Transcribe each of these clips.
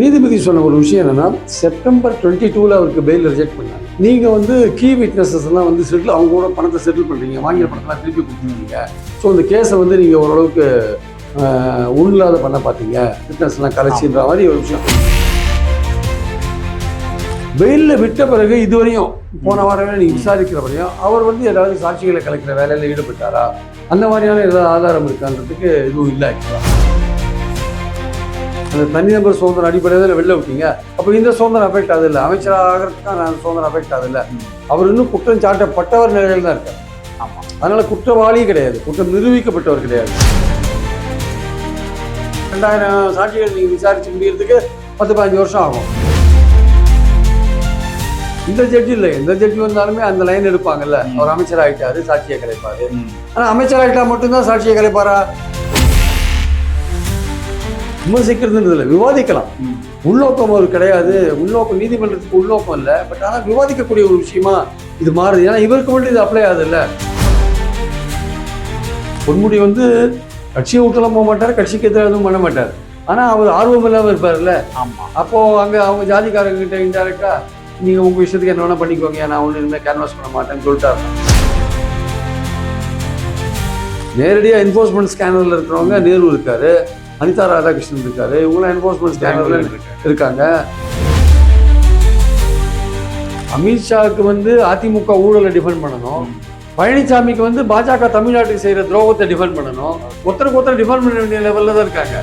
நீதிபதி சொன்ன ஒரு விஷயம் என்னன்னா செப்டம்பர் டுவெண்ட்டி டூவில் அவருக்கு பெயில் ரிஜெக்ட் பண்ணாங்க. நீங்கள் வந்து கீ விட்னஸஸ் எல்லாம் வந்து செட்டில் அவங்க கூட பணத்தை செட்டில் பண்ணுறீங்க வாங்கின பணத்தெல்லாம் திருப்பி கொடுத்துருக்கீங்க ஸோ அந்த கேஸை வந்து நீங்கள் ஓரளவுக்கு உள்லாத பண்ண பார்த்தீங்க விட்னஸ்லாம் கலைச்சின்ற மாதிரி ஒரு விஷயம். வெயிலில் விட்ட பிறகு இதுவரையும் போன வாரமே நீங்கள் விசாரிக்கிற வரையும் அவர் வந்து ஏதாவது சாட்சிகளை கலைக்கிற வேலையில் ஈடுபட்டாரா? அந்த மாதிரியான ஏதாவது ஆதாரம் இருக்கான்றதுக்கு எதுவும் இல்லை ஆக்சுவலாக அந்த தனிநபர் சுதந்திரம் அடிப்படையில் வெளில விட்டீங்க? அப்போ இந்த சுதந்திரம் அஃபெக்ட் ஆகுது இல்லை? அமைச்சர் ஆகிறதுக்கு நான் சுதந்திரம் அஃபெக்ட் ஆகுது இல்லை? அவர் இன்னும் குற்றம் சாட்டப்பட்டவர் நிலையில் தான் இருக்கார். ஆமா. அதனால குற்றவாளி கிடையாது. குற்றம் நிரூபிக்கப்பட்டவர் கிடையாது. ரெண்டாயிரம் சாட்சிகள் நீங்கள் விசாரிச்சு முடியறதுக்கு பத்து பதினஞ்சு வருஷம் ஆகும். இந்த ஜட்ஜி இல்லை. எந்த ஜட்ஜி வந்தாலுமே அந்த லைன் எடுப்பாங்கல்ல. அவர் அமைச்சர் ஆகிட்டாரு சாட்சியை கலைப்பாரு. ம். ஆனா அமைச்சர் ஆகிட்டா மட்டும்தான் சாட்சியை கலைப்பாரா? விமர்சிக்கிறதுன்றது இல்லை விவாதிக்கலாம். உள்நோக்கம் ஒரு கிடையாது. உள்நோக்கம் நீதிமன்றத்துக்கு உள்நோக்கம் இல்லை. பட் ஆனால் விவாதிக்கக்கூடிய ஒரு விஷயமா இது மாறுது. ஏன்னா இவருக்கு மட்டும் இது அப்ளை ஆகுது இல்லை பொன்முடி வந்து கட்சியை விட்டுலாம் போக மாட்டார் கட்சிக்கு எதிராக எதுவும் பண்ண மாட்டார். ஆனால் அவர் ஆர்வம் இல்லாமல் இருப்பார்ல ஆமா. அப்போ அங்கே அவங்க ஜாதிக்காரங்க கிட்ட இன்டெரக்டா நீங்கள் உங்கள் விஷயத்துக்கு என்ன வேணா பண்ணிக்கோங்க. நான் ஒன்றும் இனிமேல் கேன்வாஸ் பண்ண மாட்டேன்னு சொல்லிட்டாரு. நேரடியாக என்ஃபோர்ஸ்மெண்ட் ஸ்கேனரில் இருக்கிறவங்க நேரு இருக்காரு. அனிதா ராதாகிருஷ்ணன் இருக்காரு. இவங்களாம் என்ஃபோர்ஸ்மெண்ட் ஸ்கேனரில் இருக்காங்க. அமித்ஷாவுக்கு வந்து அதிமுக ஊழலை டிஃபெண்ட் பண்ணணும். பழனிசாமிக்கு வந்து பாஜக தமிழ்நாட்டுக்கு செய்யற துரோகத்தை டிஃபெண்ட் பண்ணணும். ஒருத்தருக்கு ஒருத்தர் டிஃபெண்ட் பண்ண வேண்டிய லெவல்ல தான் இருக்காங்க.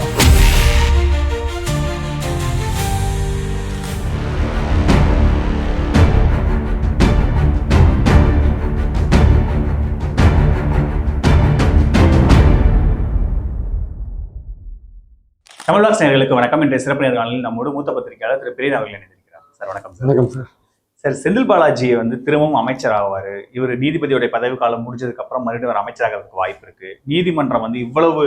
தமிழ்வாஸ் நேயர்களுக்கு வணக்கம். இன்றைய சிறப்பு நேர்காணலில் நம்மோடு மூத்த பத்திரிகையாளர் திரு பெரியன் அவர்கள் இணைந்திருக்கிறார். சார் வணக்கம் சார். வணக்கம் சார். சார் செந்தில் பாலாஜி வந்து திரும்பவும் அமைச்சர் ஆவாரு. இவர் நீதிபதியோட பதவி காலம் முடிஞ்சதுக்கு அப்புறம் மறுபடியும் ஒரு அமைச்சராகிறதுக்கு வாய்ப்பு இருக்கு. நீதிமன்றம் வந்து இவ்வளவு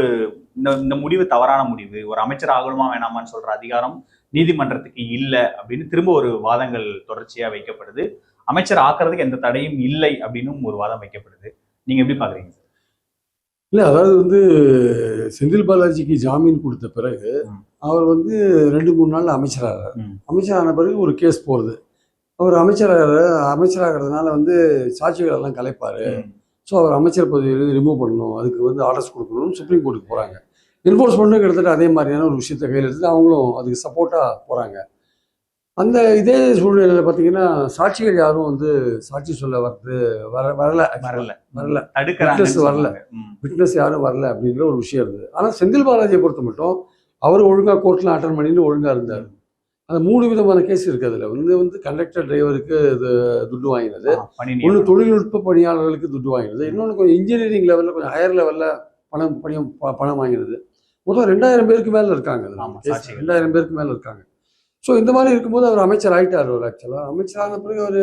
இந்த இந்த முடிவு தவறான முடிவு. ஒரு அமைச்சர் ஆகணுமா வேணாமான்னு சொல்ற அதிகாரம் நீதிமன்றத்துக்கு இல்லை அப்படின்னு திரும்ப ஒரு வாதங்கள் தொடர்ச்சியா வைக்கப்படுது. அமைச்சர் ஆக்குறதுக்கு எந்த தடையும் இல்லை அப்படின்னும் ஒரு வாதம் வைக்கப்படுது. நீங்க எப்படி பாக்குறீங்க சார்? இல்லை அதாவது வந்து செந்தில் பாலாஜிக்கு ஜாமீன் கொடுத்த பிறகு. அவர் வந்து ரெண்டு மூணு நாள்ல அமைச்சராகிறார். அமைச்சரான பிறகு ஒரு கேஸ் போகிறது அவர் அமைச்சராக அமைச்சராகிறதுனால வந்து சாட்சிகள் எல்லாம் கலைப்பார். ஸோ அவர் அமைச்சர் பதவியிலிருந்து ரிமூவ் பண்ணணும் அதுக்கு வந்து ஆர்டர்ஸ் கொடுக்கணும்னு சுப்ரீம் கோர்ட்டுக்கு போகிறாங்க என்ஃபோர்ஸ்மெண்ட்டும் கிட்டத்தட்ட அதே மாதிரியான ஒரு விஷயத்தை கையில் எடுத்து அவங்களும் அதுக்கு சப்போர்ட்டாக போகிறாங்க அந்த இதே சூழ்நிலையில் பார்த்தீங்கன்னா சாட்சிகள் யாரும் வந்து சாட்சி சொல்ல வரது வர வரல வரல. வரல. Witness வரல. விட்னஸ் யாரும் வரல அப்படிங்கிற ஒரு விஷயம் இருந்தது. ஆனால் செந்தில் பாலாஜியை பொறுத்த மட்டும் அவர் ஒழுங்காக கோர்ட்டில் அட்டன் பண்ணிட்டு ஒழுங்காக இருந்தார். அந்த மூணு விதமான கேஸ் இருக்குது அதில். வந்து வந்து கண்டக்டர் டிரைவருக்கு இது துட்டு வாங்கினது. ஒன்று. தொழில்நுட்ப பணியாளர்களுக்கு துட்டு வாங்கினது. இன்னொன்று கொஞ்சம் இன்ஜினியரிங் லெவலில் கொஞ்சம் ஹையர் லெவலில் பணம் பணியம் பணம் வாங்கினது. மொத்தம் ரெண்டாயிரம் பேருக்கு மேலே இருக்காங்க. ரெண்டாயிரம் பேருக்கு மேலே இருக்காங்க. ஸோ இந்த மாதிரி இருக்கும்போது அவர் அமைச்சர் ஆயிட்டார் அவர் ஆக்சுவலாக அமைச்சரான பிறகு அவர்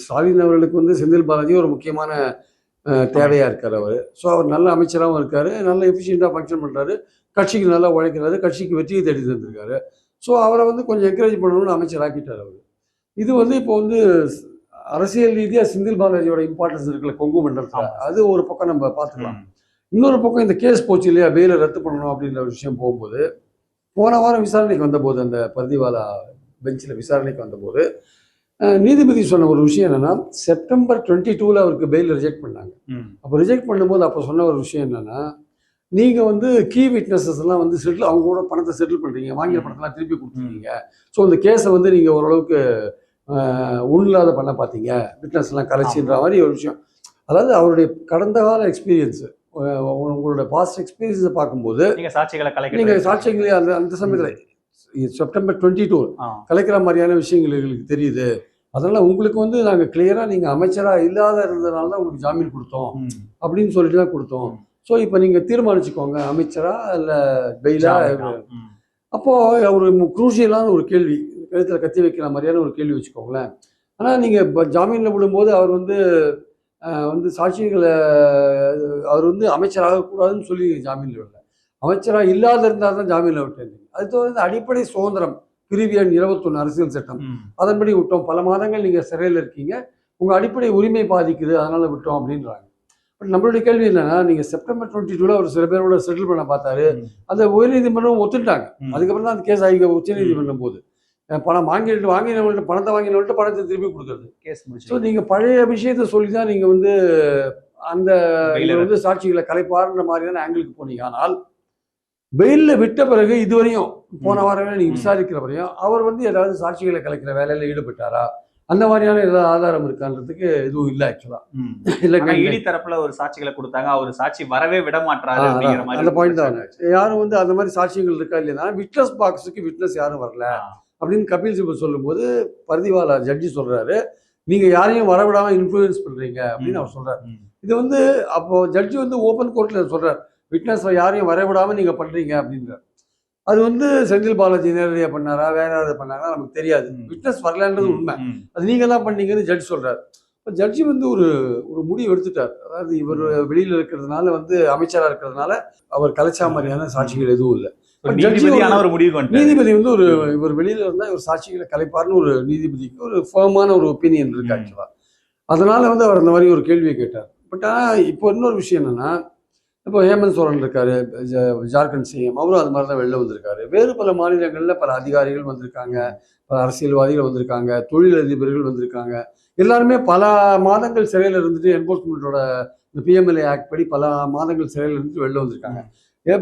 ஸ்டாலின் அவர்களுக்கு வந்து செந்தில் பாலாஜி ஒரு முக்கியமான அஹ், தேவையா இருக்கார் அவர். ஸோ அவர் நல்ல அமைச்சராகவும் இருக்கார் நல்ல எஃபிஷியண்ட்டாக ஃபங்க்ஷன் பண்ணுறாரு கட்சிக்கு நல்லா உழைக்கிறாரு கட்சிக்கு வெற்றியை தேடி தந்திருக்காரு. ஸோ அவரை வந்து கொஞ்சம் என்கரேஜ் பண்ணணும்னு அமைச்சர் ஆக்கிட்டார் அவர். இது வந்து இப்போ வந்து அரசியல் ரீதியாக செந்தில் பாலாஜியோட இம்பார்ட்டன்ஸ் இருக்குல்ல கொங்கு மண்டலத்தில். அது ஒரு பக்கம் நம்ம பார்த்துக்கலாம். இன்னொரு பக்கம் இந்த கேஸ் போச்சு இல்லையா பெயிலை ரத்து பண்ணணும் அப்படின்ற ஒரு விஷயம் போகும்போது போன வாரம் விசாரணைக்கு வந்தபோது அந்த பர்திவாலா பெஞ்சில் விசாரணைக்கு வந்தபோது நீதிபதி சொன்ன ஒரு விஷயம் என்னன்னா செப்டம்பர் டுவெண்ட்டி டூவில் அவருக்கு பெயில் ரிஜெக்ட் பண்ணாங்க. அப்போ ரிஜெக்ட் பண்ணும்போது அப்போ சொன்ன ஒரு விஷயம் என்னன்னா நீங்கள் வந்து கீ விட்னஸஸ் எல்லாம் வந்து செட்டில் அவங்க கூட பணத்தை செட்டில் பண்ணுறீங்க வாங்கின பணத்தெல்லாம் திருப்பி கொடுத்துருக்கீங்க. ஸோ இந்த கேஸை வந்து நீங்கள் ஓரளவுக்கு உள்லாத பண்ண பார்த்தீங்க விட்னஸ் எல்லாம் கலைச்சின்ற மாதிரி ஒரு விஷயம். அதாவது அவருடைய கடந்த கால எக்ஸ்பீரியன்ஸு உங்களோட பாஸ்ட் எக்ஸ்பீரியன்ஸை பார்க்கும்போது நீங்க சாட்சிகளை கலைக்க நீங்கள் சாட்சியங்களே அந்த அந்த சமயத்தில் செப்டம்பர் டுவெண்ட்டி டூ. கலைக்கிற மாதிரியான விஷயங்கள் எங்களுக்கு தெரியுது. அதனால் உங்களுக்கு வந்து நாங்கள் கிளியராக நீங்கள் அமைச்சராக இல்லாத இருந்ததுனால தான் உங்களுக்கு ஜாமீன் கொடுத்தோம். அப்படின்னு சொல்லிட்டு தான் கொடுத்தோம். ஸோ இப்போ நீங்கள் தீர்மானிச்சுக்கோங்க அமைச்சரா இல்லை பெயிலா. அப்போது ஒரு குரூஷியலான ஒரு கேள்வி கழுத்தில் கத்தி வைக்கிற மாதிரியான ஒரு கேள்வி வச்சுக்கோங்களேன். ஆனால் நீங்கள் இப்போ ஜாமீனில் விடும்போது அவர் வந்து வந்து சாட்சிகளை அவர் வந்து அமைச்சராகக்கூடாதுன்னு சொல்லி ஜாமீனில் விடல. அமைச்சராக இல்லாத இருந்தால் தான் ஜாமீனில் விட்டேன் அது தவிர இந்த அடிப்படை சுதந்திரம் பிரிவு எண் இருபத்தொன்று அரசியல் சட்டம். அதன்படி விட்டோம். பல மாதங்கள் நீங்கள் சிறையில் இருக்கீங்க. உங்கள் அடிப்படை உரிமை பாதிக்குது அதனால் விட்டோம் அப்படின்றாங்க. பட் நம்மளுடைய கேள்வி என்னன்னா நீங்க செப்டம்பர் டுவெண்ட்டி டூல அவர் சில பேரோட செட்டில் பண்ண பார்த்தாரு. அந்த உயர்நீதிமன்றம் ஒத்துட்டாங்க. அதுக்கப்புறம் தான் அந்த கேஸ் ஆகி உச்சநீதிமன்றம் அஹ் பணம் வாங்கிட்டு வாங்கினவங்கள்ட்ட பணத்தை வாங்கினவங்கள்ட்ட பணத்தை திருப்பி கொடுக்குறது. கேஸ் ஸோ முடிச்சு நீங்க பழைய விஷயத்த சொல்லி தான் நீங்க வந்து அந்த வந்து சாட்சிகளை கலைப்பாருன்ற மாதிரியான ஆங்கிளுக்கு போனீங்க. ஆனால் பெயில்ல விட்ட பிறகு இதுவரையும் போன. வாரமே நீங்க ம். விசாரிக்கிற வரையும் அவர் வந்து ஏதாவது சாட்சிகளை கலைக்கிற வேலையில ஈடுபட்டாரா? அந்த மாதிரியான ஏதாவது ஆதாரம் இருக்கான்றதுக்கு எதுவும் இல்லை ஆக்சுவலா. இல்ல இடி தரப்புல ஒரு சாட்சிகளை கொடுத்தாங்க. அவர் சாட்சி வரவே விட மாட்டாரு அந்த point தான். யாரும் வந்து அந்த மாதிரி சாட்சியங்கள் இருக்கா இல்லையா? விட்னஸ் பாக்ஸுக்கு விட்னஸ் யாரும் வரல. அப்படின்னு கபில் சிபல் சொல்லும்போது பர்திவாலா ஜட்ஜி சொல்றாரு. நீங்க யாரையும் வரவிடாம இன்ஃப்ளூயன்ஸ் பண்றீங்க அப்படின்னு அவர் சொல்றாரு. ம். இது வந்து அப்போ ஜட்ஜி வந்து ஓப்பன் கோர்ட்ல சொல்றார். விட்னஸ் யாரையும் வரவிடாம நீங்க பண்றீங்க அப்படின்றார். அது வந்து செந்தில் பாலாஜி நேரடியாக பண்ணாரா வேற யாராவது பண்ணாரா நமக்கு தெரியாது. விட்னஸ் வரலன்றது உண்மை. அது நீங்க தான் பண்ணீங்கன்னு ஜட்ஜ் சொல்றாரு. இப்போ ஜட்ஜி வந்து ஒரு ஒரு முடிவு எடுத்துட்டார். அதாவது இவர் வெளியில இருக்கிறதுனால வந்து அமைச்சரா இருக்கிறதுனால அவர் கலைச்சா மாதிரியான சாட்சிகள் எதுவும் இல்லை. நீதிபதி வந்து ஒரு இவர் வெளியில இருந்தா இவர் சாட்சிகளை கலைப்பார்னு ஒரு நீதிபதிக்கு ஒரு ஃபேமான ஒரு ஒப்பீனியன் இருக்கு. ஆக்சுவலா அதனால வந்து அவர் அந்த மாதிரி ஒரு கேள்வியை கேட்டார். பட் ஆனால் இப்போ இன்னொரு விஷயம் என்னன்னா இப்போ ஹேமந்த் சோரன் இருக்காரு ஜார்க்கண்ட் சிஎம் அவரும் அது மாதிரி தான் வெளில வந்திருக்காரு. வேறு பல மாநிலங்களில் பல அதிகாரிகள் வந்திருக்காங்க பல அரசியல்வாதிகள் வந்திருக்காங்க தொழிலதிபர்கள் வந்திருக்காங்க. எல்லாருமே பல மாதங்கள் சிறையில் இருந்துட்டு என்போர்ஸ்மெண்ட்டோட இந்த பிஎம்எல்ஏ ஆக்ட் படி பல மாதங்கள் சிறையில் இருந்துட்டு வெளில வந்திருக்காங்க.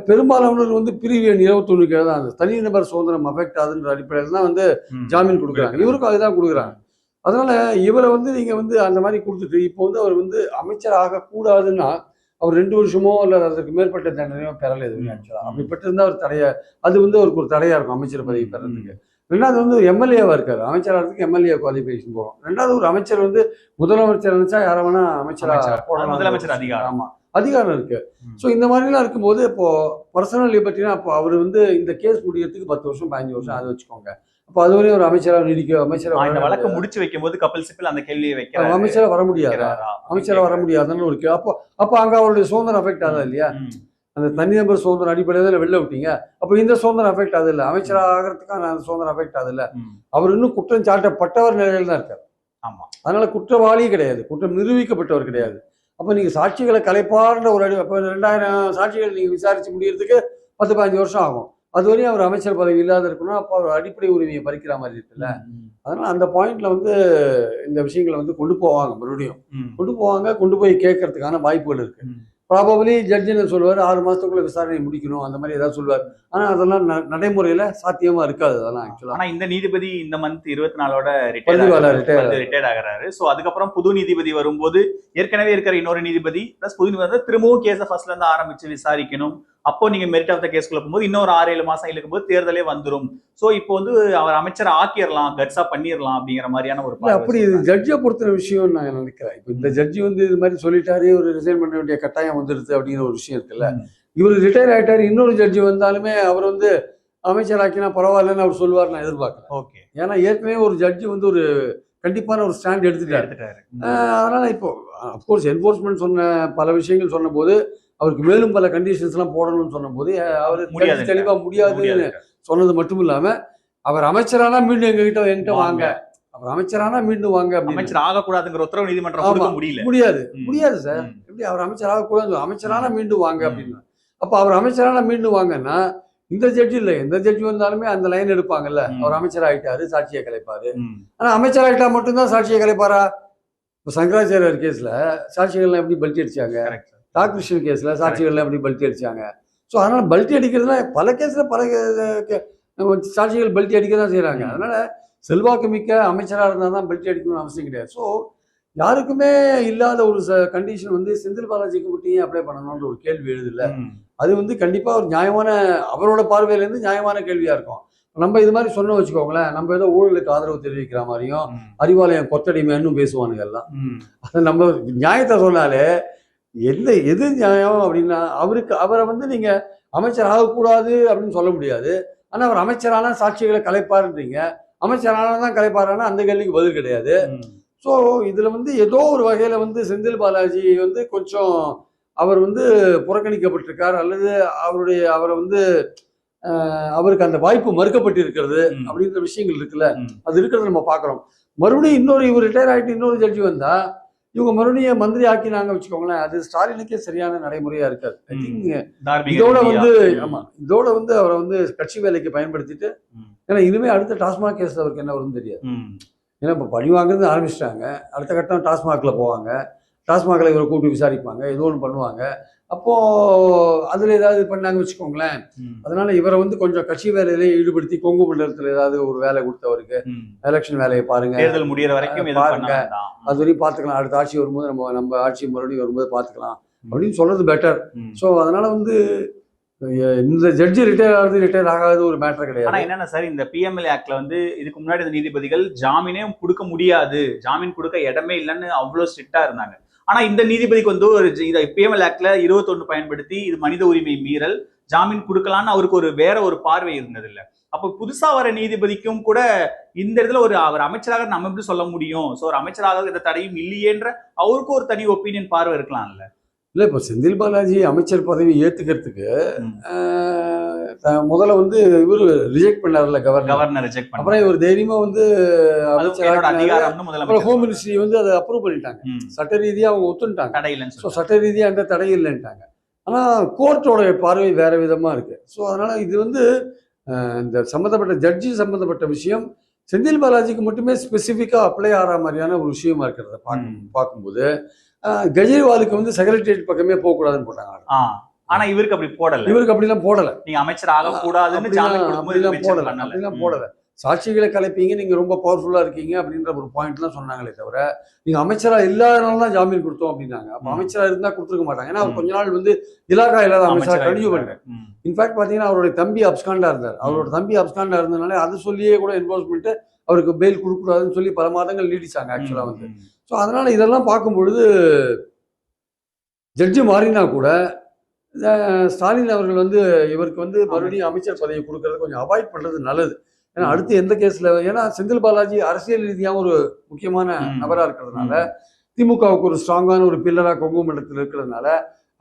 பெரும்பாலானவர் வந்து பிரிவு எண் இருபத்தொன்னு கீழே தான் அந்த தனிநபர் சுதந்திரம் அஃபெக்ட் ஆகுதுன்ற அடிப்படையில் தான் வந்து. ஜாமீன் கொடுக்குறாங்க. இவருக்கும் அதுதான் கொடுக்குறாங்க. அதனால இவரை வந்து நீங்க வந்து அந்த மாதிரி கொடுத்துட்டு இப்போ வந்து அவர் வந்து அமைச்சர் ஆகக்கூடாதுன்னா அவர் ரெண்டு வருஷமோ இல்லை அதற்கு மேற்பட்ட தண்டனையோ பெறல எதுவுமே ஆக்சுவலா அப்படி பெற்றிருந்தா அவர் தடைய அது வந்து அவருக்கு ஒரு தடையா இருக்கும் அமைச்சர் பதவி பெறதுக்கு. ரெண்டாவது வந்து எம்எல்ஏவா இருக்காரு. அமைச்சராகிறதுக்கு எம்எல்ஏ குவாலிஃபிகேஷன் போகும் ரெண்டாவது ஒரு அமைச்சர் வந்து முதலமைச்சர் நினைச்சா யாரை வேணா அமைச்சரா அமைச்சர். போடலாம். முதலமைச்சர் அதிகாரம். ஆமா. அதிகாரம் இருக்கு. ஸோ இந்த மாதிரிலாம் இருக்கும்போது இப்போ பர்சனல் லிபர்ட்டினா அப்போ அவர் வந்து இந்த கேஸ் முடியறதுக்கு பத்து வருஷம் பதினஞ்சு வருஷம் அதை வச்சுக்கோங்க. அப்போ அதுவரையும் ஒரு அமைச்சராக நீடிக்க ஆ, இந்த அமைச்சராக வழக்கு முடிச்சு வைக்கும் போது கபில் சிபில் அந்த கேள்வியை வைக்கிறாரு. அமைச்சரா வர முடியாது? வைக்கிறாரா? அமைச்சரா வர முடியாதுன்னு ஒரு அப்போ அப்போ அங்க அவருடைய சுதந்திரம் அஃபெக்ட் ஆகுது இல்லையா. அந்த தனிநபர் சுதந்திரம் அடிப்படையில் வெளில விட்டீங்க? அப்போ இந்த சுதந்திரம் அஃபெக்ட் ஆகுது இல்லை? அமைச்சர் ஆகிறதுக்கான அந்த சுதந்திரம் அஃபெக்ட் ஆகுது. அவர் இன்னும் குற்றம் சாட்டப்பட்டவர் நிலையில் தான் இருக்கார். ஆமா. அதனால குற்றவாளி கிடையாது. குற்றம் நிரூபிக்கப்பட்டவர் கிடையாது. அப்போ நீங்க சாட்சிகளை கலைப்பார்ன்ற ஒரு அடி அப்போ ரெண்டாயிரம் சாட்சிகள் நீங்க விசாரிச்சு முடியறதுக்கு பத்து பதினஞ்சு வருஷம் ஆகும் அதுவரையும் அவர் அமைச்சர் பதவி இல்லாத இருக்கணும் அப்போ அவர் அடிப்படை உரிமையை பறிக்கிற மாதிரி இருக்குல்ல. அதனால அந்த பாயிண்ட்ல வந்து இந்த விஷயங்களை வந்து கொண்டு போவாங்க மறுபடியும். கொண்டு போவாங்க கொண்டு போய் கேட்கறதுக்கான வாய்ப்புகள் இருக்கு ம். ப்ராபபிளி ஜட்ஜ் என்ன சொல்லுவார்? ஆறு மாசத்துக்குள்ள விசாரணை முடிக்கணும் அந்த மாதிரி ஏதாவது சொல்லுவார். ஆனா அதெல்லாம் நடைமுறையில சாத்தியமா இருக்காது அதெல்லாம் ஆக்சுவலா ஆனா இந்த நீதிபதி இந்த மந்த் இருபத்தி நாலோட retire ரிட்டையர்ட் ஆகுறாரு. சோ அதுக்கப்புறம் புது நீதிபதி வரும்போது ஏற்கனவே இருக்கிற இன்னொரு நீதிபதி பிளஸ் புது நீதிபதி திரும்பவும் கேஸ ஃபர்ஸ்ட்ல இருந்து ஆரம்பிச்சு விசாரிக்கணும். அப்போ நீங்க மெரிட் ஆஃப் த கேஸ்க்குள்ள போகும்போது இன்னொரு ஆறு ஏழு மாசம் இழுக்கும் போது தேர்தலே வந்துரும். சோ இப்போ வந்து அவர் அமைச்சர் ஆக்கிடலாம் கட்ஸா பண்ணிடலாம் அப்படிங்கிற மாதிரியான ஒரு அப்படி இது. ஜட்ஜை பொறுத்த விஷயம் நான் நினைக்கிறேன். இப்போ இந்த ஜட்ஜி வந்து இது மாதிரி சொல்லிட்டாரு ஒரு ரிசைன் பண்ண வேண்டிய கட்டாயம் வந்துடுது அப்படிங்கிற ஒரு விஷயம் இருக்குல்ல. இவர் ரிட்டையர் ஆயிட்டாரு இன்னொரு ஜட்ஜி வந்தாலுமே அவர் வந்து அமைச்சராக்கினா பரவாயில்லன்னு அவர் சொல்லுவார் நான் எதிர்பார்க்கறேன் ஓகே. ஏன்னா ஏற்கனவே ஒரு ஜட்ஜி வந்து ஒரு கண்டிப்பான ஒரு ஸ்டாண்ட் எடுத்துட்டாரு. அதனால இப்போ அப்கோர்ஸ் என்போர்ஸ்மெண்ட் சொன்ன பல விஷயங்கள் சொன்னபோது அவருக்கு மேலும் பல கண்டிஷன்ஸ் எல்லாம் போடணும்னு சொன்னபோது அவர் முடியாது. தெளிவா முடியாதுன்னு முடியாது. சொன்னது மட்டும் இல்லாம அவர் அமைச்சரானா மீண்டும் எங்ககிட்ட என்கிட்ட வாங்க. அவர் அமைச்சரானா மீண்டும் வாங்க அமைச்சர் ஆகக்கூடாதுங்கிற உத்தரவு நீதிமன்றம். கொடுக்க முடியல முடியாது. முடியாது சார். எப்படி அவர் அமைச்சராக கூடாது அமைச்சரானா மீண்டும் வாங்க. அப்படின்னு அப்ப அவர் அமைச்சரானா மீண்டும் வாங்கன்னா இந்த ஜட்ஜி இல்லை எந்த ஜட்ஜி வந்தாலுமே அந்த லைன் எடுப்பாங்கல்ல. அவர் அமைச்சர் ஆயிட்டாரு சாட்சியை கலைப்பாரு ம். ஆனா அமைச்சர் ஆயிட்டா மட்டும்தான் சாட்சியை கலைப்பாரா இப்போ சங்கராச்சாரியர் கேஸ்ல சாட்சிகள்லாம் எப்படி பல்ட்டி அடிச்சாங்க Sir. டாக்ரிஷன் கேஸ்ல சாட்சிகள்லாம் எப்படி பல்ட்டி அடிச்சாங்க ஸோ அதனால பல்ட்டி அடிக்கிறதுனா பல கேஸ்ல பல நம்ம சாட்சிகள் பல்ட்டி அடிக்க தான் செய்யறாங்க ம். அதனால செல்வாக்கு மிக்க அமைச்சராக இருந்தால் தான் பெல்ட் அடிக்கணும்னு அவசியம் கிடையாது ஸோ யாருக்குமே இல்லாத ஒரு கண்டிஷன் வந்து செந்தில் பாலாஜிக்கு மட்டும் ஏன் அப்ளை பண்ணணும்ன்ற ஒரு கேள்வி எழுதுல ம். அது வந்து கண்டிப்பா ஒரு நியாயமான அவரோட பார்வையில இருந்து நியாயமான கேள்வியா இருக்கும் நம்ம இது மாதிரி சொன்னோம் வச்சுக்கோங்களேன் நம்ம ஏதோ ஊழலுக்கு ஆதரவு தெரிவிக்கிற மாதிரியும். அறிவாலயம் கொத்தடிமைன்னு பேசுவானுங்க எல்லாம். அதை நம்ம நியாயத்தை சொன்னாலே எந்த எது நியாயம் அப்படின்னா அவருக்கு அவரை வந்து நீங்க அமைச்சர் ஆகக்கூடாது அப்படின்னு சொல்ல முடியாது ஆனா அவர் அமைச்சரான சாட்சிகளை கலைப்பாருன்றீங்க அமைச்சரான தான் கலைப்பாரானா அந்த கேள்விக்கு பதில் கிடையாது. ஸோ இதுல வந்து ஏதோ ஒரு வகையில வந்து செந்தில் பாலாஜி வந்து கொஞ்சம் அவர் வந்து புறக்கணிக்கப்பட்டிருக்கார் அல்லது அவருடைய அவரை வந்து அவருக்கு அந்த வாய்ப்பு மறுக்கப்பட்டு இருக்கிறது ம். அப்படின்ற விஷயங்கள் இருக்குல்ல. அது இருக்கிறத நம்ம பார்க்குறோம் மறுபடியும் இன்னொரு இவர் ரிட்டையர் ஆகிட்டு இன்னொரு ஜட்ஜி வந்தா இவங்க மறுபடியும் மந்திரி ஆக்கினாங்க வச்சுக்கோங்களேன் அது ஸ்டாலினுக்கே சரியான நடைமுறையா இருக்காது ஐ. திங்க் இதோட. வந்து. ஆமா இதோட வந்து அவரை வந்து கட்சி வேலைக்கு பயன்படுத்திட்டு. ஏன்னா இனிமே அடுத்த டாஸ்மாக் கேஸ்ல அவருக்கு என்ன வரும்னு தெரியாது. ஏன்னா இப்போ பழி வாங்குறது ஆரம்பிச்சிட்டாங்க அடுத்த கட்டம் டாஸ்மாக்ல போவாங்க டாஸ்மாக்ல இவரை கூப்பிட்டு விசாரிப்பாங்க ஏதோ ஒன்று பண்ணுவாங்க அப்போ அதுல ஏதாவது பண்ணாங்க வச்சுக்கோங்களேன். அதனால இவரை வந்து கொஞ்சம் கட்சி வேலையிலே ஈடுபடுத்தி கொங்கு மண்டலத்தில் ஏதாவது ஒரு வேலை கொடுத்தவருக்கு. எலெக்ஷன் வேலையை பாருங்க. தேர்தல் முடியற வரைக்கும் பாருங்க. அது வரையும் பார்த்துக்கலாம். அடுத்த ஆட்சி வரும்போது நம்ம நம்ம ஆட்சி மறுபடியும் வரும்போது பார்த்துக்கலாம். அப்படின்னு சொல்றது பெட்டர். ஸோ அதனால வந்து இந்த ஜட்ஜி ரிட்டையர் ஆகுது ரிட்டையர் ஆகாது ஒரு மேட்டர் ஆனா கிடையாது என்னன்னா சார் இந்த பிஎம்எல்ஏ ஆக்ட்ல வந்து இதுக்கு முன்னாடி இந்த நீதிபதிகள் ஜாமீனே கொடுக்க முடியாது. ஜாமீன் கொடுக்க இடமே இல்லைன்னு அவ்வளவு ஸ்ட்ரிக்டா இருந்தாங்க. ஆனா இந்த நீதிபதிக்கு வந்து ஒரு இதை பிஎம்எல் ஆக்ட்ல இருபத்தொன்னு பயன்படுத்தி இது மனித உரிமை மீறல் ஜாமீன் கொடுக்கலான்னு அவருக்கு ஒரு வேற ஒரு பார்வை இருந்தது இல்ல அப்ப புதுசா வர நீதிபதிக்கும் கூட இந்த இடத்துல ஒரு அவர் அமைச்சராக நம்ம எப்படி சொல்ல முடியும்? சோ ஒரு அமைச்சராக இந்த தடையும் இல்லையேன்ற அவருக்கும் ஒரு தனி ஒப்பீனியன் பார்வை இருக்கலாம்ல. இல்லை இப்போ செந்தில் பாலாஜி அமைச்சர் பதவி த- முதல்ல வந்து இவர் ரிஜெக்ட் பண்ணார்ல கவர்னர் கவர்னர் ரிஜெக்ட் அப்புறம் பண்ண இவர் தைரியமா வந்து அப்புறம் ஹோம் மினிஸ்ட்ரி வந்து அதை அப்ரூவ் பண்ணிட்டாங்க. சட்ட ரீதியா அவங்க ஒத்துட்டாங்க தடை இல்லைன்னு ஸோ சட்ட ரீதியா எந்த தடையும் இல்லைன்ட்டாங்க. ஆனா கோர்ட்டோட பார்வை வேற விதமா இருக்கு. ஸோ அதனால இது வந்து இந்த சம்மந்தப்பட்ட ஜட்ஜி சம்மந்தப்பட்ட விஷயம். செந்தில் பாலாஜிக்கு மட்டுமே ஸ்பெசிஃபிக்காக அப்ளை ஆகிற மாதிரியான ஒரு விஷயமா இருக்கிறத பார்க்கும். பார்க்கும்போது கெஜ்ரிவாலுக்கு வந்து செக்ரட்டரியேட் பக்கமே போகக்கூடாதுன்னு போட்டாங்க ஆனா இவருக்கு அப்படி போடல இவருக்கு அப்படிலாம் போடல நீங்க அமைச்சர் ஆக கூடாதுன்னு ஜாமீன் அப்படிலாம் கொடுக்கும்போது அப்படிலாம் mention போடல பண்ணல. அப்படிலாம். போடல சாட்சிகளை கலைப்பீங்க நீங்க ரொம்ப பவர்ஃபுல்லா இருக்கீங்க அப்படின்ற ஒரு பாயிண்ட்லாம் சொன்னாங்களே தவிர நீங்க அமைச்சரா இல்லாதனால தான் ஜாமீன் கொடுத்தோம் அப்படின்னாங்க அப்ப. அமைச்சரா இருந்தா கொடுத்துருக்க மாட்டாங்க ஏன்னா. கொஞ்ச நாள் வந்து இலாகா இல்லாத அமைச்சரா. பண்ணார் ம். இன்ஃபேக்ட் பாத்தீங்கன்னா அவருடைய தம்பி அப்ஸ்காண்டா இருந்தார் அவரோட தம்பி அப்ஸ்காண்டா இருந்தனால அது சொல்லியே கூட என்போர்ஸ்மெண்ட் அவருக்கு பெயில் கொடுக்கூடாதுன்னு சொல்லி பல மாதங்கள் நீடிச்சாங்க ஆக்சுவலா வந்து. ஸோ அதனால இதெல்லாம் பார்க்கும் பொழுது ஜட்ஜி மாறினா கூட ஸ்டாலின் அவர்கள் வந்து இவருக்கு வந்து மறுபடியும் அமைச்சர் பதவி கொடுக்கறது கொஞ்சம் அவாய்ட் பண்றது நல்லது. ஏன்னா அடுத்து எந்த கேஸ்ல ஏன்னா செந்தில் பாலாஜி அரசியல் ரீதியா ஒரு முக்கியமான ம். நபரா இருக்கிறதுனால திமுகவுக்கு ஒரு ஸ்ட்ராங்கான ஒரு பில்லரா கொங்கு மண்டலத்தில் இருக்கிறதுனால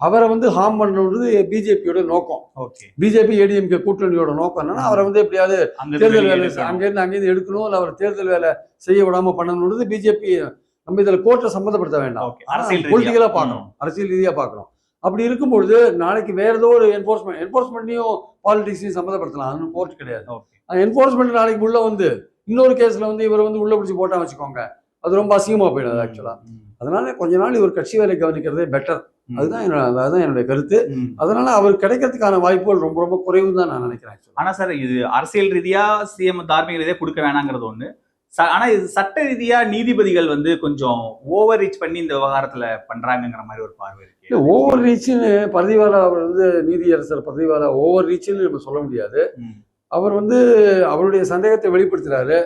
அவரை வந்து ஹார்ம் பண்ணுறது பிஜேபியோட நோக்கம். ஓகே. பிஜேபி ஏடிஎம்கே கூட்டணியோட நோக்கம் என்னன்னா அவரை வந்து எப்படியாவது தேர்தல் வேலை. அங்கேருந்து அங்கேருந்து எடுக்கணும் இல்லை அவர் தேர்தல் வேலை செய்ய விடாம பண்ணணுன்றது பிஜேபி நம்ம இதில் கோர்ட்டை சம்மந்தப்படுத்த வேண்டாம். பொலிட்டிக்கலாக பார்க்கணும். அரசியல் ரீதியாக பார்க்கணும். அப்படி இருக்கும்பொழுது நாளைக்கு வேற ஏதோ ஒரு என்போர்ஸ்மெண்ட் என்போர்ஸ்மெண்ட்டையும் பாலிடிக்ஸையும் சம்மந்தப்படுத்தலாம். அது கோர்ட் கிடையாது. Okay. என்போர்ஸ்மெண்ட் நாளைக்கு உள்ள வந்து இன்னொரு கேஸ்ல வந்து இவர் வந்து உள்ள பிடிச்சி போட்டா வச்சுக்கோங்க. அது ரொம்ப அசிங்கமா போயிடும் ஆக்சுவலா ம். அதனால கொஞ்ச நாள் இவர் கட்சி வேலை கவனிக்கிறதே பெட்டர். அதுதான் என்னோட அதுதான் என்னுடைய கருத்து. அதனால அவர் கிடைக்கிறதுக்கான வாய்ப்புகள் ரொம்ப ரொம்ப குறைவு தான் நான் நினைக்கிறேன் actually. ஆனா சார் இது அரசியல் ரீதியா சிஎம் தார்மீக ரீதியா கொடுக்க வேணாங்கிறது ச- ஆனா இது சட்ட ரீதியா நீதிபதிகள் வந்து கொஞ்சம் ஓவர் ரீச் பண்ணி இந்த விவகாரத்துல பண்றாங்கங்கிற மாதிரி ஒரு பார்வை இருக்கு. இல்ல ஓவர் ரீச்னு பரதிவாலா அவர் வந்து நீதியரசர் பரதிவாலா ஓவர் ரீச்னு நம்ம சொல்ல முடியாது. அவர் வந்து அவருடைய சந்தேகத்தை வெளிப்படுத்துறாரு.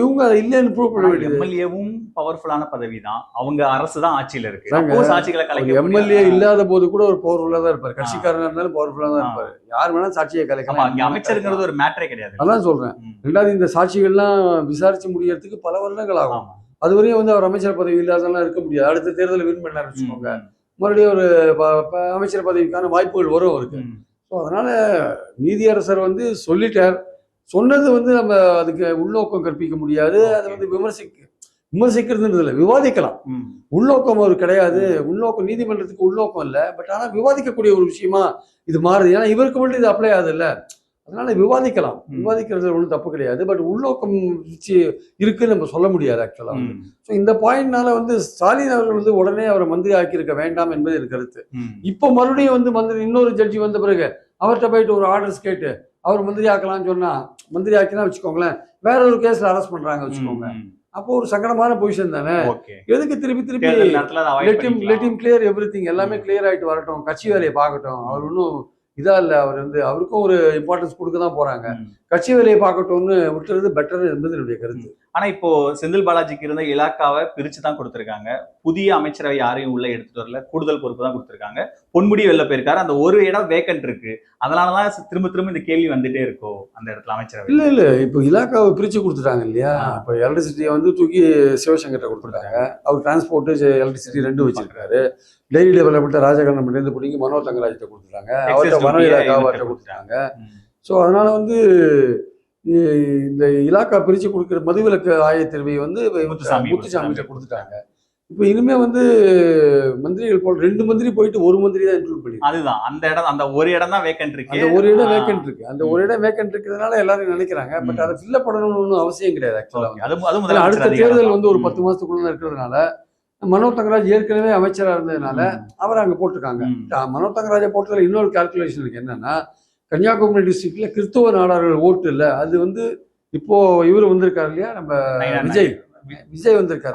இவங்க இல்லைன்னு ப்ரூவ் பண்ண வேண்டியது. எம்எல்ஏவும் பவர்ஃபுல்லான பதவி தான் அவங்க அரசு தான் ஆட்சியில இருக்கு. சாட்சிகளை கலைக்க எம்எல்ஏ. இல்லாத போது கூட ஒரு பவர்ஃபுல்லா தான் இருப்பார். கட்சிக்காரனா இருந்தாலும் பவர்ஃபுல்லா தான். இருப்பாரு. யார் வேணா சாட்சியை ஆமா இங்க கலைக்கலாம் அமைச்சருங்கிறது ஒரு மேட்டரே கிடையாது. அதான் சொல்றேன். ரெண்டாவது இந்த சாட்சிகள்லாம் விசாரிச்சு முடியறதுக்கு பல வருடங்கள் ஆகும். ஆமா. அது வரையும் வந்து அவர் அமைச்சர் பதவி இல்லாதெல்லாம் இருக்க முடியாது. அடுத்த தேர்தலில் வின் பண்ணாரு வச்சுக்கோங்க. ம். மறுபடியும் ஒரு அமைச்சர் பதவிக்கான வாய்ப்புகள் வரும் அவருக்கு. ஸோ அதனால நீதியரசர் வந்து சொல்லிட்டார். சொன்னது வந்து நம்ம அதுக்கு உள்நோக்கம் கற்பிக்க முடியாது. அதை வந்து விமர்சிக்க விமர்சிக்கிறதுன்றது இல்லை விவாதிக்கலாம். உள்நோக்கம் அவர் கிடையாது. உள்நோக்கம் நீதிமன்றத்துக்கு உள்நோக்கம் இல்லை. பட் ஆனால் விவாதிக்கக்கூடிய ஒரு விஷயமா இது மாறுது. ஏன்னா இவருக்கு மட்டும் இது அப்ளை ஆகுது இல்ல அதனால விவாதிக்கலாம். விவாதிக்கிறது ஒன்றும் தப்பு கிடையாது. பட் உள்நோக்கம் வச்சு இருக்குன்னு நம்ம சொல்ல முடியாது ஆக்சுவலாக. ஸோ இந்த பாயிண்ட்னால வந்து ஸ்டாலின் அவர்கள் வந்து உடனே அவரை மந்திரி ஆக்கியிருக்க வேண்டாம் என்பது எனக்கு கருத்து. இப்போ மறுபடியும் வந்து மந்திரி இன்னொரு ஜட்ஜி வந்த பிறகு அவர்கிட்ட போயிட்டு ஒரு ஆர்டர்ஸ் கேட்டு அவர் மந்திரி ஆக்கலாம்னு சொன்னா மந்திரி ஆக்கினா வச்சுக்கோங்களேன். வேற ஒரு கேஸ்ல அரெஸ்ட் பண்றாங்க வச்சுக்கோங்க. அப்போ ஒரு சங்கடமான பொசிஷன் தானே? எதுக்கு திருப்பி திருப்பி தேர்தல் நேரத்துல அதை avoid லெட் இம் லெட் பண்ணிக்கலாம். இம் கிளியர் எவ்ரி எல்லாமே ம். கிளியர் ஆயிட்டு வரட்டும். கட்சி வேலையை பார்க்கட்டும். அவர் ஒன்றும் இதா இல்லை அவர் வந்து அவருக்கும் ஒரு இம்பார்ட்டன்ஸ் கொடுக்க தான் போறாங்க. கட்சி வேலையை பார்க்கட்டும்னு விட்டுறது பெட்டர் என்பது என்னுடைய கருத்து ஆனா இப்போ செந்தில் பாலாஜிக்கு இருந்த இலாக்காவை பிரிச்சு தான் கொடுத்திருக்காங்க. புதிய அமைச்சரவை யாரையும் உள்ள எடுத்துட்டு வரல. கூடுதல் பொறுப்பு தான் கொடுத்திருக்காங்க. பொன்முடி வெளில போயிருக்காரு. அந்த ஒரு இடம் வேக்கன்ட் இருக்கு. அதனாலதான் திரும்ப திரும்ப இந்த கேள்வி வந்துட்டே இருக்கும் அந்த இடத்துல அமைச்சரவை? இல்ல இல்ல. இப்போ இலாக்காவை பிரிச்சு கொடுத்துட்டாங்க இல்லையா. இப்போ எலக்ட்ரிசிட்டியை வந்து தூக்கி சிவசங்கர்ட்ட கொடுத்துட்டாங்க. அவர் டிரான்ஸ்போர்ட் எலக்ட்ரிசிட்டி ரெண்டும் வச்சிருக்காரு. டெய்லி டெவலப்மெண்ட் ராஜகண்ணன் இருந்து பிடிங்கி மனோ தங்கராஜ்கிட்ட கொடுத்துட்டாங்க. அவர்கிட்ட duty-ய இலாக்காவர்கிட்ட கொடுத்துட்டாங்க. ஸோ அதனால வந்து இந்த இலாக்கா பிரிச்சு கொடுக்குற மதுவிலக்கு ஆயத்தீர்வை வந்து முத்துசாமி முத்துசாமி கொடுத்துட்டாங்க. இப்போ இனிமே வந்து மந்திரிகள் போல் ரெண்டு மந்திரி போயிட்டு ஒரு மந்திரி தான் இன்க்ளூட் பண்ணி அதுதான். அந்த இடம் அந்த ஒரு இடம் தான் வேக்கன்ட் இருக்கு. அந்த ஒரு இடம் வேக்கன்ட் இருக்கு. அந்த ஒரு இடம் வேக்கன்ட் இருக்கிறதுனால எல்லாரும் நினைக்கிறாங்க. பட். அதை ஃபில்லப் பண்ணணும்னு அவசியம் கிடையாது. ஆக்சுவலாக அது அது முதலமைச்சர் அடுத்த தேர்தல். வந்து ஒரு. பத்து மாசத்துக்குள்ள இருக்கிறதுனால மனோ தங்கராஜ் ஏற்கனவே அமைச்சரா இருந்ததுனால. அவர் அங்க போட்டிருக்காங்க மனோ தங்கராஜை போட்டதுல இன்னொரு கால்குலேஷன் இருக்கு என்னன்னா கன்னியாகுமரி டிஸ்ட்ரிக்ட்ல கிறிஸ்துவ நாடார்கள் ஓட்டு இல்ல அது வந்து இப்போ இவர் வந்திருக்காரு இல்லையா நம்ம விஜய். விஜய் வந்திருக்காரு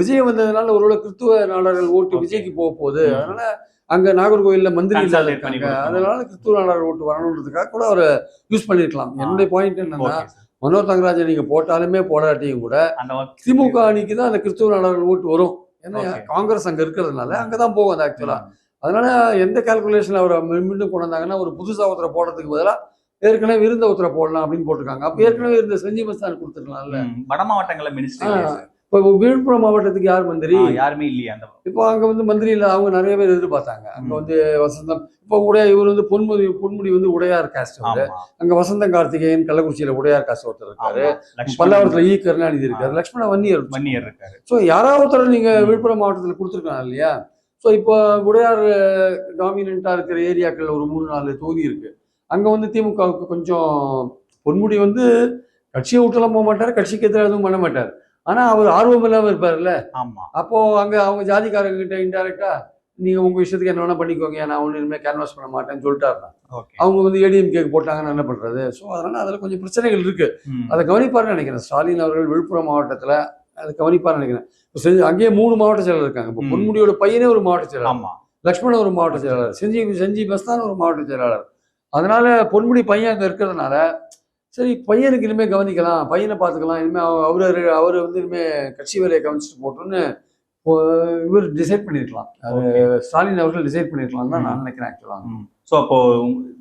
விஜய் வந்ததுனால ஒருவேளை கிறிஸ்துவ நாடார்கள் ஓட்டு. விஜய்க்கு போக போகுது. அதனால அங்க நாகர்கோவில்ல மந்திரி இல்லாத இருக்காங்க. அதனால கிறிஸ்துவ நாடார்கள் ஓட்டு வரணுன்றதுக்காக கூட அவர் யூஸ் பண்ணிருக்கலாம். என்னுடைய பாயிண்ட் என்னன்னா. மனோ தங்கராஜை நீங்க போட்டாலுமே போடாட்டியும் கூட திமுக அணிக்கு தான் அந்த கிறிஸ்துவ நாடார்கள் ஓட்டு வரும் ஏன்னா. காங்கிரஸ் அங்க இருக்கிறதுனால அங்கதான் போகும் அது ஆக்சுவலா. அதனால எந்த கால்குலேஷன் அவர் மீண்டும் கொண்டு வந்தாங்கன்னா ஒரு புதுசா ஒருத்தரை போடுறதுக்கு பதிலா ஏற்கனவே இருந்த ஒருத்தரை போடலாம் அப்படின்னு போட்டிருக்காங்க அப்ப ஏற்கனவே இருந்த செஞ்சி மஸ்தான் கொடுத்துருக்கலாம்ல ம். வட மாவட்டங்கள்ல மினிஸ்ட்ரி. இப்போ விழுப்புரம் மாவட்டத்துக்கு யார் மந்திரி? யாருமே இல்லையா அந்த இப்போ அங்க வந்து மந்திரி இல்ல அவங்க நிறைய பேர் எதிர்பார்த்தாங்க. அங்க. வந்து வசந்தம் இப்போ உடைய இவர் வந்து பொன்முடி பொன்முடி வந்து உடையார் காஸ்ட் ஆமா. அங்க வசந்தம் கார்த்திகேயன் கள்ளக்குறிச்சியில உடையார் காஸ்ட் ஒருத்தர் இருக்காரு. பல்லாவரத்துல ஈ கருணாநிதி இருக்காரு. லக்ஷ்மண வன்னியர். வன்னியர் இருக்காரு. ஸோ யாராவது ஒருத்தர் நீங்க ம். விழுப்புரம் மாவட்டத்தில் கொடுத்துருக்கலாம் இல்லையா? ஸோ இப்போ உடையார் டாமினண்டா இருக்கிற ஏரியாக்கள் ஒரு மூணு நாலு தொகுதி இருக்கு. அங்க வந்து திமுகவுக்கு கொஞ்சம் பொன்முடி வந்து கட்சியை விட்டுலாம் போக மாட்டார் கட்சிக்கு எதிராக எதுவும் பண்ண மாட்டார். ஆனா அவர் ஆர்வம் இல்லாம இருப்பார்ல ஆமா. அப்போ அங்க அவங்க ஜாதிக்காரங்க கிட்ட இன்டெரக்டா நீங்க உங்க இஷ்டத்துக்கு என்ன வேணா பண்ணிக்கோங்க நான் ஒண்ணு இனிமேல் கேன்வாஸ் பண்ண மாட்டேன்னு சொல்லிட்டாருனா அவங்க வந்து ஏடிஎம் கேக் போட்டாங்கன்னு என்ன பண்றது? ஸோ அதனால அதுல கொஞ்சம் பிரச்சனைகள் இருக்கு. அதை கவனிப்பாருன்னு நினைக்கிறேன். ஸ்டாலின் அவர்கள் விழுப்புரம் மாவட்டத்துல அதை கவனிப்பாருன்னு நினைக்கிறேன். செஞ்சு- அங்கேயே மூணு மாவட்ட செயலர் இருக்காங்க. இப்போ. பொன்முடியோட பையனே ஒரு மாவட்ட செயலாளர் ஆமா. லக்ஷ்மணன் ஒரு மாவட்ட செயலாளர் செஞ்சி செஞ்சி பஸ்தான் ஒரு மாவட்ட செயலாளர். அதனால பொன்முடி பையன் அங்க இருக்கிறதுனால சரி பையனுக்கு இனிமே கவனிக்கலாம். பையனை பார்த்துக்கலாம். இனிமே அவ- அவரு அவர் வந்து இனிமே கட்சி வேலையை கவனிச்சுட்டு போட்டோன்னு இவர் டிசைட் பண்ணிருக்கலாம். அது ஸ்டாலின் அவர்கள் டிசைட் பண்ணிருக்கலாம் தான் நான் நினைக்கிறேன் ஆக்சுவலாக சோ அப்போ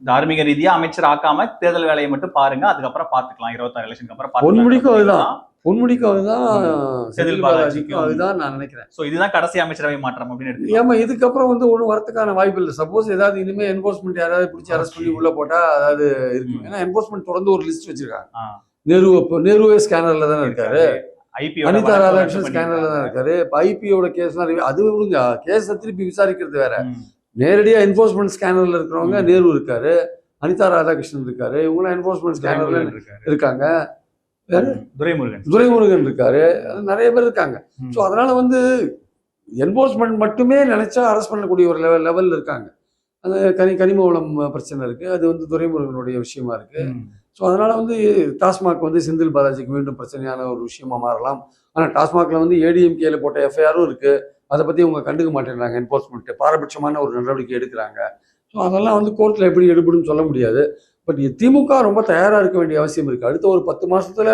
தார்மீக ரீதியா அமைச்சர் ஆக்காம தேர்தல் வேலையை மட்டும் பாருங்க. அதுக்கப்புறம் பாத்துக்கலாம் இருபத்தாறு எலெக்ஷனுக்கு அப்புறம் பொன்முடிக்கும் பாத்துக்கலாம் அதுதான். பொன்முடிக்கும் அதுதான் செந்தில் பாலாஜிக்கும் அதுதான் நான் நினைக்கிறேன். சோ இதுதான் கடைசி அமைச்சரவை மாற்றம் அப்படின்னு எடுத்துக்கலாம். ஏமா இதுக்கப்புறம் வந்து ஒன்றும் வரதுக்கான வாய்ப்பு இல்லை. சப்போஸ் ஏதாவது இனிமே என்போர்ஸ்மெண்ட் யாராவது பிடிச்சி அரெஸ்ட் பண்ணி உள்ள போட்டா அதாவது இருக்கு. ஏன்னா என்போர்ஸ்மெண்ட் தொடர்ந்து ஒரு லிஸ்ட் வச்சிருக்காங்க. நேரு இப்போ நேருவே ஸ்கேனர்ல தானே இருக்காரு. ஐபி அனிதா ராதாகிருஷ்ணன் ஸ்கேனர்ல தான் இருக்காரு. இப்போ ஐபியோட கேஸ்லாம் அது விடுங்க கேஸை திருப்பி விசாரிக்கிறது வேற. நேரடியா என்போர்ஸ்மெண்ட் ஸ்கேனர்ல இருக்கிறவங்க. நேரு இருக்காரு. அனிதா ராதாகிருஷ்ணன் இருக்காரு. இவங்களாம் என்போர்ஸ்மெண்ட் ஸ்கேனர்ல இருக்காங்க. துரைமுருகன். துரைமுருகன் இருக்காரு. நிறைய பேர் இருக்காங்க. ஸோ அதனால வந்து என்போர்ஸ்மெண்ட் மட்டுமே நினைச்சா அரெஸ்ட் பண்ணக்கூடிய ஒரு லெவல் லெவலில் இருக்காங்க. அது கனி கனிம வளம் பிரச்சனை இருக்கு. அது வந்து துரைமுருகனுடைய விஷயமா இருக்கு. ஸோ அதனால வந்து டாஸ்மாக் வந்து செந்தில் பாலாஜிக்கு மீண்டும் பிரச்சனையான ஒரு விஷயமா மாறலாம். ஆனால் டாஸ்மாக்ல வந்து ஏடிஎம்கேல போட்ட எஃப்ஐஆரும் இருக்கு. அதை பத்தி அவங்க கண்டுக்க மாட்டேங்கிறாங்க என்போர்ஸ்மெண்ட் பாரபட்சமான ஒரு நடவடிக்கை எடுக்கிறாங்க. ஸோ அதெல்லாம் வந்து கோர்ட்ல எப்படி எடுபடுன்னு சொல்ல முடியாது. பட் திமுக ரொம்ப தயாரா இருக்க வேண்டிய அவசியம் இருக்கு. அடுத்த ஒரு பத்து மாசத்துல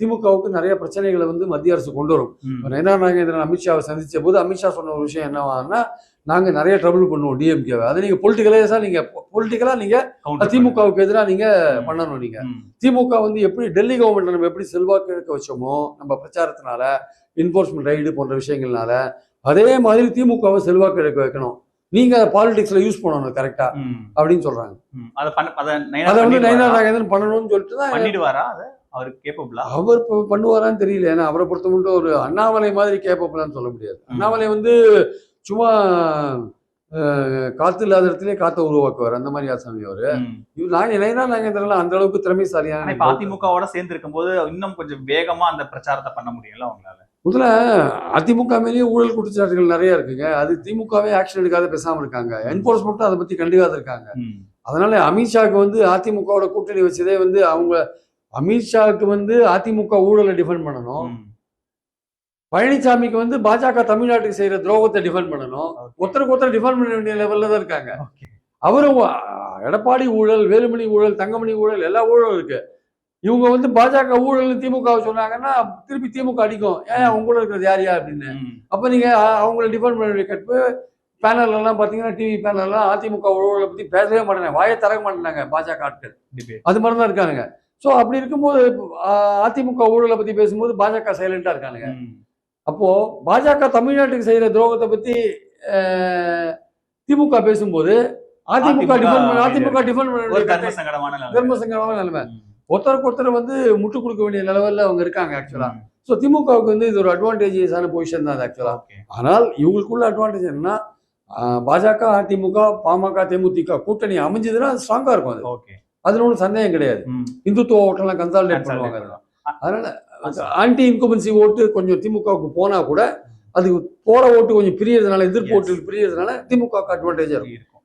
திமுகவுக்கு நிறைய பிரச்சனைகளை வந்து மத்திய அரசு கொண்டு வரும். நயனார் நாகேந்திரன் அமித்ஷாவை சந்திச்ச போது அமித்ஷா சொன்ன ஒரு விஷயம் என்னவான்னா நாங்க நிறைய ட்ரபிள் பண்ணுவோம் டிஎம்கேவை அதை நீங்க பொலிட்டிக்கலைஸா நீங்க பொலிட்டிக்கலா நீங்க திமுகவுக்கு எதிராக நீங்க. பண்ணணும் நீங்க. திமுக வந்து எப்படி டெல்லி கவர்மெண்ட்ல நம்ம எப்படி செல்வாக்கு இழக்க வச்சோமோ நம்ம பிரச்சாரத்தினால என்போர்ஸ்மெண்ட் ரைடு போன்ற விஷயங்கள்னால அதே மாதிரி திமுகவை செல்வாக்கு இழக்க வைக்கணும். நீங்க பாலிடிக்ஸ்ல யூஸ் பண்ணணும் கரெக்டா. அப்படின்னு சொல்றாங்க. அத வந்து பண்ணிடுவாரா? நாகேந்திரன் பண்ணணும்னு சொல்லிட்டு தான் பண்ணிடுவாரா அவர் கேப்பபிளா அவர் பண்ணுவாரான்னு தெரியல. ஏன்னா அவரை பொறுத்த மட்டும் ஒரு அண்ணாமலை மாதிரி கேப்பப்பலான்னு சொல்ல முடியாது. அண்ணாமலை வந்து சும்மா காத்து இல்லாத இடத்துலயே காத்த உருவாக்குவார். அந்த மாதிரி ஆசாமி அவரு. இவர் நான் நயனா நாகேந்திரன் அந்த அளவுக்கு திறமைசாலியான அதிமுகவோட சேர்ந்து இருக்கும்போது இன்னும் கொஞ்சம் வேகமா அந்த பிரச்சாரத்தை பண்ண முடியல அவங்களால முதல்ல அதிமுக மேலேயே ஊழல் குற்றச்சாட்டுகள் நிறைய இருக்குங்க அது திமுகவே ஆக்ஷன் எடுக்காத பேசாம இருக்காங்க என்போர்ஸ்மெண்ட்டும் அதை பத்தி கண்டுக்காத இருக்காங்க. அதனால அமித்ஷாக்கு வந்து அதிமுகவோட கூட்டணி வச்சதே வந்து அவங்க அமித்ஷாவுக்கு வந்து அதிமுக ஊழலை டிஃபெண்ட் பண்ணணும். பழனிசாமிக்கு வந்து பாஜக தமிழ்நாட்டுக்கு செய்யற துரோகத்தை டிஃபெண்ட் பண்ணணும். ஒருத்தருக்கு ஒருத்தர் டிஃபெண்ட் பண்ண வேண்டிய லெவல்ல தான் இருக்காங்க. அவரும் எடப்பாடி ஊழல் வேலுமணி ஊழல் தங்கமணி ஊழல் எல்லா ஊழலும் இருக்கு இவங்க வந்து பாஜக ஊழல் திமுக சொன்னாங்கன்னா திருப்பி திமுக அடிக்கும். ஏன் உங்க கூட இருக்கிறது யார் யார் அப்படின்னு. அப்ப நீங்க அவங்கள டிஃபெண்ட் பண்ண வேண்டிய கட்பு பேனல் எல்லாம் பாத்தீங்கன்னா டிவி பேனல் எல்லாம் அதிமுக ஊழலை பத்தி பேசவே மாட்டாங்க வாயை திறக்க மாட்டாங்க பாஜக ஆட்கள். அது மாதிரி தான் இருக்கானுங்க. ஸோ அப்படி இருக்கும்போது அதிமுக ஊழலை பத்தி பேசும்போது பாஜக சைலண்டா இருக்கானுங்க. அப்போ பாஜக தமிழ்நாட்டுக்கு செய்யற துரோகத்தை பத்தி திமுக பேசும்போது அதிமுக டிஃபெண்ட் அதிமுக டிஃபெண்ட் பண்ண தர்ம சங்கடமான நிலைமை. ஒருத்தருக்கு ஒருத்தர் வந்து முட்டு கொடுக்க வேண்டிய நிலவரில் அவங்க இருக்காங்க ஆக்சுவலா. ஸோ திமுகவுக்கு வந்து இது ஒரு அட்வான்டேஜஸான பொசிஷன் தான் ஆக்சுவலாக ஓகே ஆனால் இவங்களுக்குள்ள அட்வான்டேஜ் என்னன்னா பாஜக அதிமுக பாமக தேமுதிக கூட்டணி அமைஞ்சதுன்னா அது ஸ்ட்ராங்கா இருக்கும் அது. ஓகே அதுல ஒன்றும் சந்தேகம் கிடையாது. இந்துத்துவ ஓட்டெல்லாம் கன்சாலிடேட் பண்ணுவாங்க அதுல. அதனால ஆன்டி இன்குபன்சி ஓட்டு கொஞ்சம் திமுகவுக்கு போனா கூட அது போற ஓட்டு கொஞ்சம் பிரியறதுனால எதிர்ப்பு. ஓட்டு பிரியறதுனால திமுக அட்வான்டேஜா இருக்கும்.